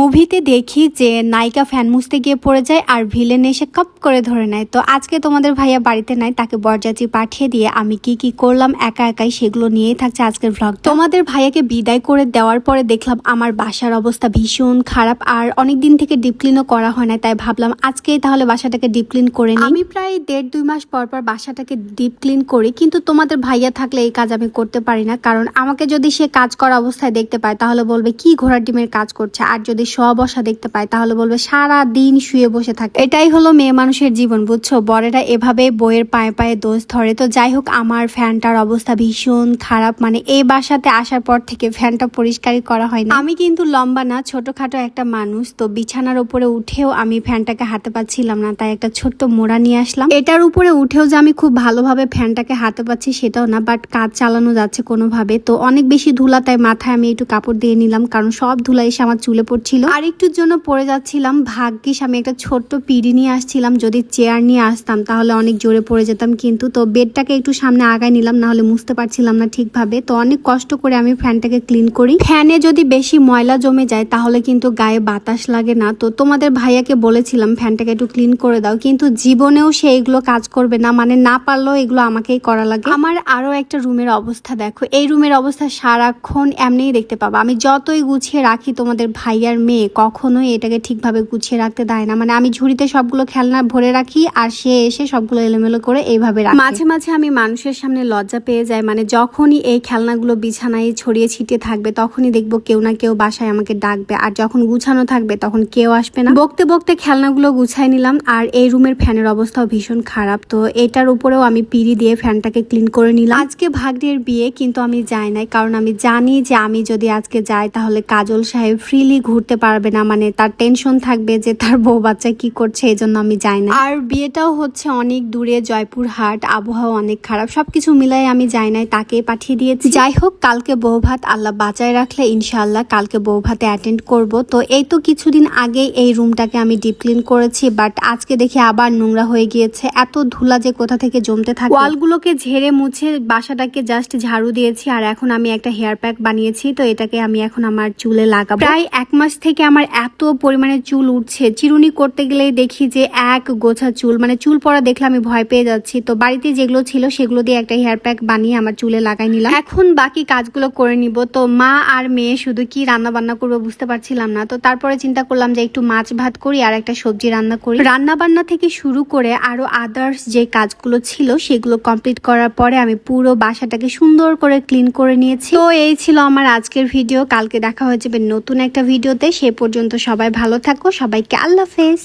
মুভিতে দেখি যে নায়িকা ফ্যান মুছতে গিয়ে পড়ে যায় আর ভিলেন এসে কাপ করে ধরে নেয়। তো আজকে তোমাদের ভাইয়া বাড়িতে নাই, তাকে বরযাত্রী পাঠিয়ে দিয়ে আমি কি কি করলাম, একা একাই সেগুলো নিয়েই থাকছে আজকের ভ্লগ তোমাদের ভাইয়াকে বিদায় করে দেওয়ার পরে দেখলাম আমার বাসার অবস্থা ভীষণ খারাপ আর অনেক দিন থেকে ডিপ ক্লিনও করা হয় না, তাই ভাবলাম আজকেই তাহলে বাসাটাকে ডিপ ক্লিন করে নিই। আমি প্রায় দেড় দুই মাস পর পর বাসাটাকে ডিপ ক্লিন করি, কিন্তু তোমাদের ভাইয়া থাকলে এই কাজ আমি করতে পারি না, কারণ আমাকে যদি সে কাজ করা অবস্থায় দেখতে পায়, তাহলে বলবে, কি ঘোড়ার ডিমের কাজ করছে? আর যদি সব বসা দেখতে পায়। তাহলে বলবে সারা দিন শুয়ে বসে থাকে। এটাই হলো মেয়ে মানুষের জীবন, বুঝছ? বরেরা এভাবে বইয়ের পায়ে পায়ে দোষ ধরে। তো যাই হোক, আমার ফ্যানটার অবস্থা ভীষণ খারাপ। মানে এই বাসাতে আসার পর থেকে ফ্যানটা পরিষ্কারই করা হয় না আমি কিন্তু লম্বা না, ছোটখাটো একটা মানুষ। তো বিছানার উপরে উঠেও আমি ফ্যানটাকে হাতে পাচ্ছিলাম না, তাই একটা ছোট্ট মোড়া নিয়ে আসলাম। এটার উপরে উঠেও যে আমি খুব ভালোভাবে ফ্যানটাকে হাতে পাচ্ছি সেটাও না, বাট কাজ চালানো যাচ্ছে কোনোভাবে। তো অনেক বেশি ধুলা, তাই মাথায় আমি একটু কাপড় দিয়ে নিলাম, কারণ সব ধুলা এসে আমার চুলে পড়ছিল আর একটুর জন্য পড়ে যাচ্ছিলাম। ভাগ্যিস আমি একটা ছোট্ট পিড়ি নিয়ে আসছিলাম। যদি চেয়ার নিয়ে আসতাম, তাহলে অনেক জোরে পড়ে যেতাম কিন্তু। তো বেডটাকে একটু সামনে আগায় নিলাম না হলে মুছতে পারছিলাম না ঠিকভাবে। তো অনেক কষ্ট করে আমি ফ্যানটাকে ক্লিন করি। ফ্যানে যদি বেশি ময়লা জমে যায়, তাহলে কিন্তু গায়ে বাতাস লাগে না। তো তোমাদের ভাইয়াকে বলেছিলাম, ফ্যানটাকে একটু ক্লিন করে দাও। কিন্তু জীবনেও সে এগুলো কাজ করবে না। মানে না পারলেও এগুলো আমাকেই করা লাগে। আমার আরও একটা রুমের অবস্থা দেখো। এই রুমের অবস্থা সারাক্ষণ এমনিই দেখতে পাবো। আমি যতই গুছিয়ে রাখি তোমাদের ভাইয়ার মেয়ে কখনোই এটাকে ঠিকভাবে গুছিয়ে রাখতে দেয় না। মানে আমি ঝুড়িতে সবগুলো খেলনা ভরে রাখি আর সে এসে সবগুলো এলোমেলো করে এইভাবে রাখে। মাঝে মাঝে আমি মানুষের সামনে লজ্জা পেয়ে যাই মানে যখনই এই খেলনাগুলো বিছানায় ছড়িয়ে ছিটিয়ে থাকবে, তখনই দেখব কেউ না কেউ বাসায় আমাকে ডাকবে। আর যখন গুছানো থাকবে, তখন কেউ আসবে না। বকতে বকতে খেলনাগুলো গুছাই নিলাম আর এই রুমের ফ্যানের অবস্থাও ভীষণ খারাপ। তো এটার উপরেও আমি পিড়ি দিয়ে ফ্যানটাকে ক্লিন করে নিলাম। আজকে ভাগ্নের বিয়ে, কিন্তু আমি যাই নাই। কারণ আমি জানি যে আমি যদি আজকে যাই, তাহলে কাজল সাহেব ফ্রিলি ঘুরতে পারবে না মানে তার টেনশন থাকবে যে তার বউ বাচ্চা কি করছে এই জন্য আমি যাই না। আর বিয়েটাও হচ্ছে অনেক দূরে, জয়পুরহাট, আবহাওয়া অনেক খারাপ, সবকিছু মিলাই আমি যাই নাই তাকে পাঠিয়ে দিয়েছি। যাই হোক, কালকে বউ ভাত আল্লাহ বাঁচায় রাখলে, ইনশাআল্লাহ কালকে বউ ভাতে অ্যাটেন্ড করব। তো এই তো কিছুদিন আগে এই রুমটাকে আমি ডিপ ক্লিন করেছি বাট আজকে দেখি আবার নোংরা হয়ে গিয়েছে, এত ধুলা যে কোথা থেকে জমতে থাকে। ওয়ালগুলোকে ঝেড়ে মুছে বাসাটাকে জাস্ট ঝাড়ু দিয়েছি, আর এখন আমি একটা হেয়ার প্যাক বানিয়েছি, তো এটাকে আমি এখন আমার চুলে লাগাবো। প্রায় এক মাস থেকে আমার এত পরিমাণে চুল উঠছে। চিরুনি করতে গেলেই দেখি যে এক গোছা চুল মানে চুল পড়া দেখলে আমি ভয় পেয়ে যাচ্ছি। তো বাড়িতে যেগুলো ছিল সেগুলো দিয়ে একটা হেয়ার প্যাক বানিয়ে আমার চুলে লাগাই নিলাম। এখন বাকি কাজগুলো করে নিব। তো মা আর মেয়ে শুধু কি রান্না বান্না করব বুঝতে পারছিলাম না। তো তারপরে চিন্তা করলাম যে একটু মাছ ভাত করি আর একটা সবজি রান্না করি। রান্না বান্না থেকে শুরু করে আরও আদার্স যে কাজগুলো ছিল সেগুলো কমপ্লিট করার পরে আমি পুরো বাসাটাকে সুন্দর করে ক্লিন করে নিয়েছি। তো এই ছিল আমার আজকের ভিডিও কালকে দেখা হয়ে যাবে নতুন একটা ভিডিওতে সে পর্যন্ত সবাই ভালো থাকো সবাইকে আল্লাহ হাফেজ।